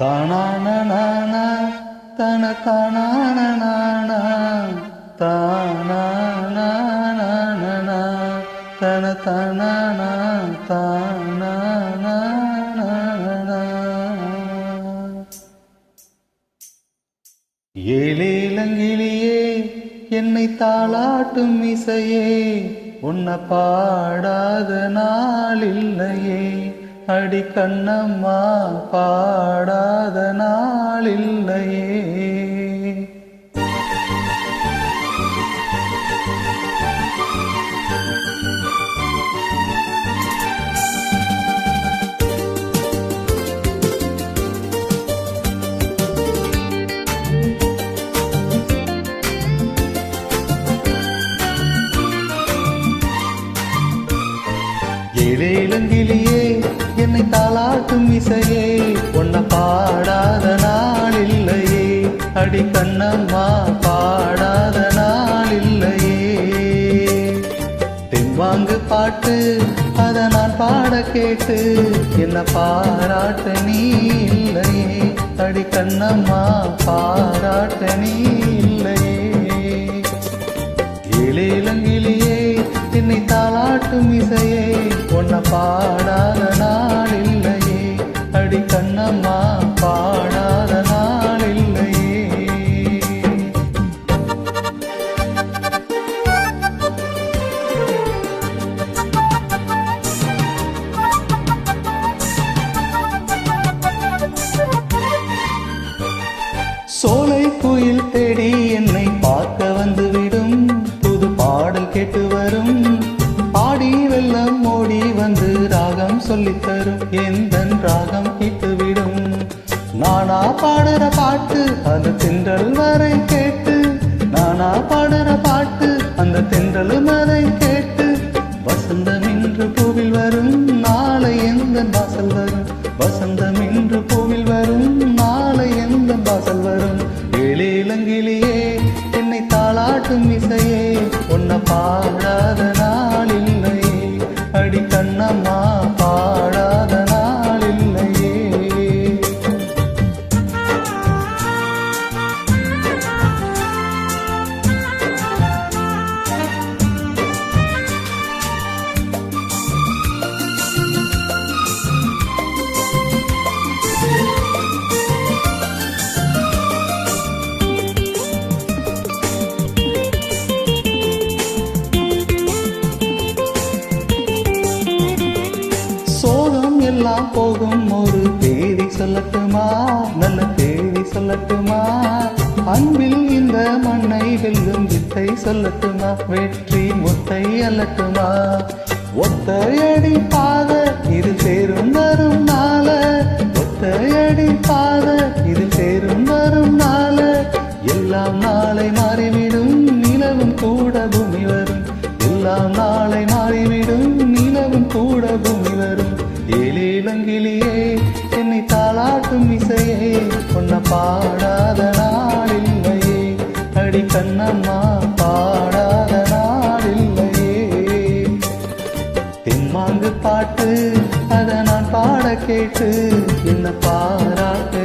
தானான தன தானான தானான தன தானான தானான ஏழேலங்கிலியே என்னை தாளாட்டும் இசையே உன்னை பாடாத நாளில்லையே. அடி கண்ணம்மா பாடாத நாளில்லையே. ஏழேலங்கிளியே என்னை தாளாட்டும் இசையே. உன்னை பாடாத நாளில்லையே. அடி கண்ணம்மா பாடாத நாளில்லையே. தென்வாங்கு பாட்டு அதை நான் பாட கேட்டு என்ன பாராட்ட நீ இல்லையே அடி கண்ணம்மா பாராட்ட நீ இல்லையே இளையிலங்கிலேயே என்னை தாளாட்டும் இசையே. உன்னை பாடாத நாள் இல்லையே அடி கண்ணம்மா பாடாத நாள் இல்லையே சோலை குயில் தேடி சொல்லித்தரும் சொல்லித் தரும் எந்த ராகம் கேட்டுவிடும். நானா பாடுற பாட்டு அந்த தின்றல் வரை கேட்டு நானா பாடுற பாட்டு அந்த தின்றல் வரை கேட்டு. வசந்தம் இன்று பூவில் வரும் நாளை எந்த வாசல் வரும்? வசந்தம் இன்று பூவில் வரும் நாளை எந்த வாசல் வரும்? எழிலங்கிலேயே என்னை தாளாட்டும் இசையே உன்னை பாடாத போகும் ஒரு தேதி சொல்லட்டுமா? நல்ல தேதி சொல்லட்டுமா? அன்பில் இந்த மண்ணை வெல்லும் வித்தை சொல்லட்டுமா? வெற்றி முத்தை அல்லட்டுமா? ஒத்தையடி பாத இது சேரும் வரும் நாள. ஒத்தையடி பாத இது சேரும் வரும் நாள. எல்லாம் நாளை மாறிவிடும் நிலவும் கூட பூமி வரும். எல்லாம் நாளை மாறிவிடும் நிலவும் கூட பூமி வரும். ஏழேலங்கிளியே என்னை தாளாட்டும் இசையே. உன்னை பாடாத நாள் இல்லையே. அடி கண்ணம்மா பாடாத நாள் இல்லையே. தென்மாங்கு பாட்டு அதை நான் பாட கேட்டு என்ன பாராட்டு